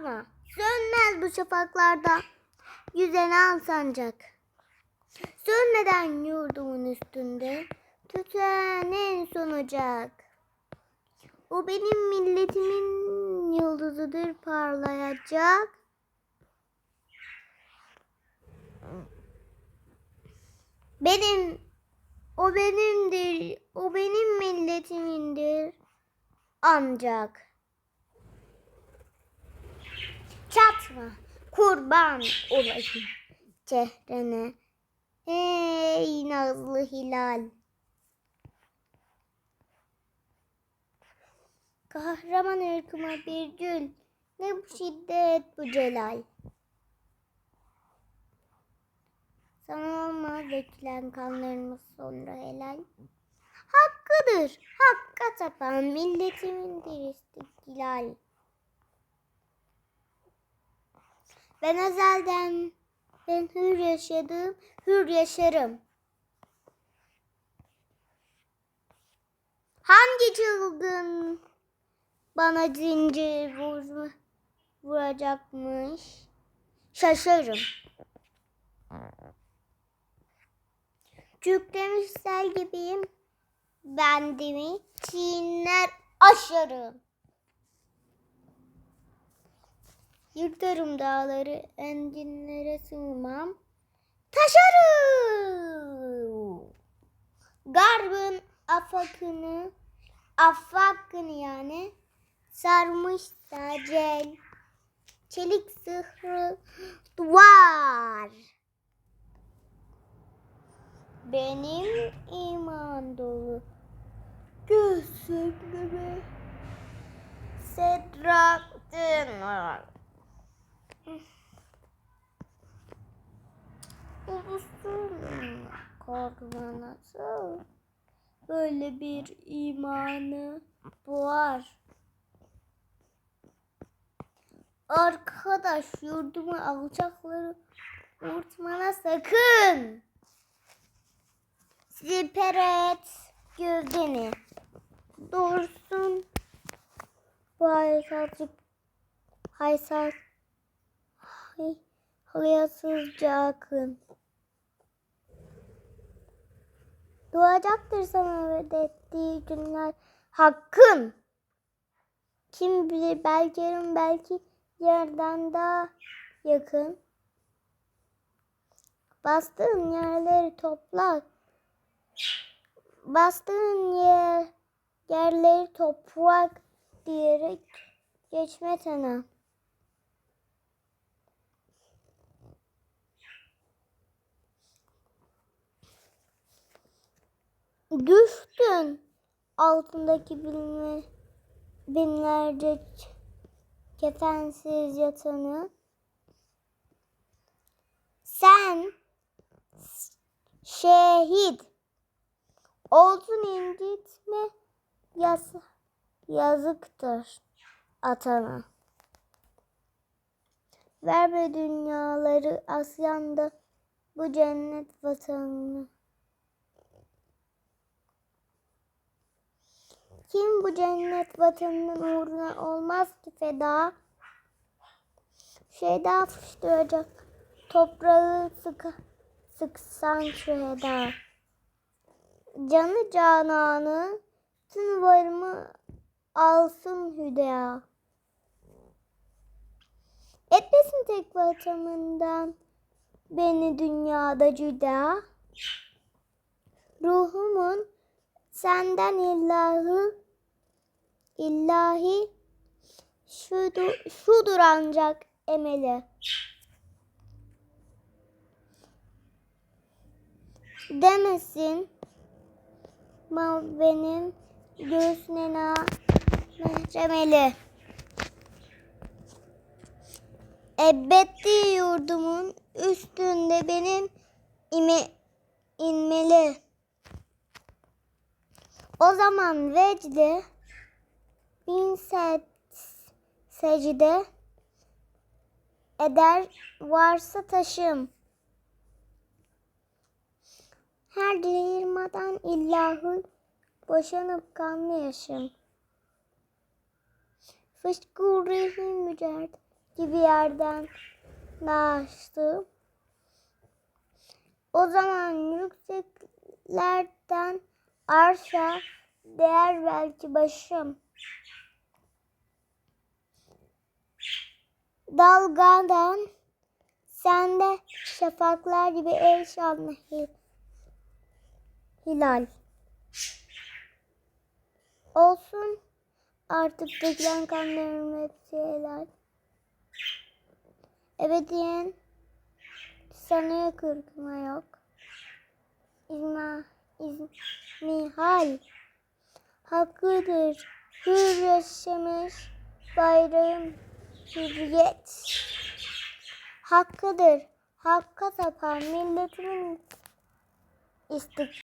Korkma. Sönmez bu şafaklarda. Yüzen al sancak. Sönmeden yurdumun üstünde. Tüten en son ocak. O benim milletimin yıldızıdır parlayacak. Benim o benimdir, o benim milletimindir ancak. Çatma, kurban olayım çehrene. Ey nazlı hilal. Kahraman ırkıma bir gül. Ne bu şiddet bu celal. Sana olmaz dökülen kanlarımız sonra helal. Hakkıdır, hakka tapan milletimindir istiklal. Ben ezelden ben hür yaşadım, hür yaşarım. Hangi çılgın bana zincir vurma, vuracakmış? Şaşarım. Kükremiş sel gibiyim. Bendimi çiğner aşarım. Yırtarım dağları, enginlere sığmam. Taşarım. Garbın afakını, afakını yani sarmış sacel. Çelik sıhlı duvar. Benim iman dolu gözümde Sedrattin var. Nasıl böyle bir imanı boğar. Arkadaş yurdumu alacakları unutmana sakın. Siper et gövdeni. Dursun. Bu haysalcık haysal hay, hayasızca akın. Doğacaktır sana ödettiği günler hakkın. Kim bilir belki yarın belki yerden daha yakın. Bastığın yerleri topla. Bastığın yer, yerleri toprak diyerek geçme sana. Düştün altındaki binme, binlerce kefensiz yatanı. Sen şehit olsun incitme yaz, yazıktır atana. Verme dünyaları asyanda bu cennet vatanını. Bu cennet vatanının uğruna olmaz ki feda? Şeyda fıştıracak toprağı sıkı, sıksan şu heda. Canı cananı tüm varımı alsın hüda. Etmesin tek vatanından beni dünyada cüda. Ruhumun senden illahı illahi şudur, şudur ancak emeli. Demesin mal benim göğsüne na mehremeli. Ebedi yurdumun üstünde benim ime inmeli. O zaman vecde bin set secde eder varsa taşım. Her değirmadan illahı boşanıp kanlı yaşım. Fışkı ruhi mücert gibi yerden açtı. O zaman yükseklerden arşa değer belki başım. Dalgadan sende şafaklar gibi el şanlı hil- hilal. Olsun artık dökülen kanlarım hepsi helal. Ebediyen sana yakırkıma yok. İzma, izmihal hakkıdır. Hür yaşamış bayrağım hürriyet. Hakkıdır. Hakka tapan milletimin istik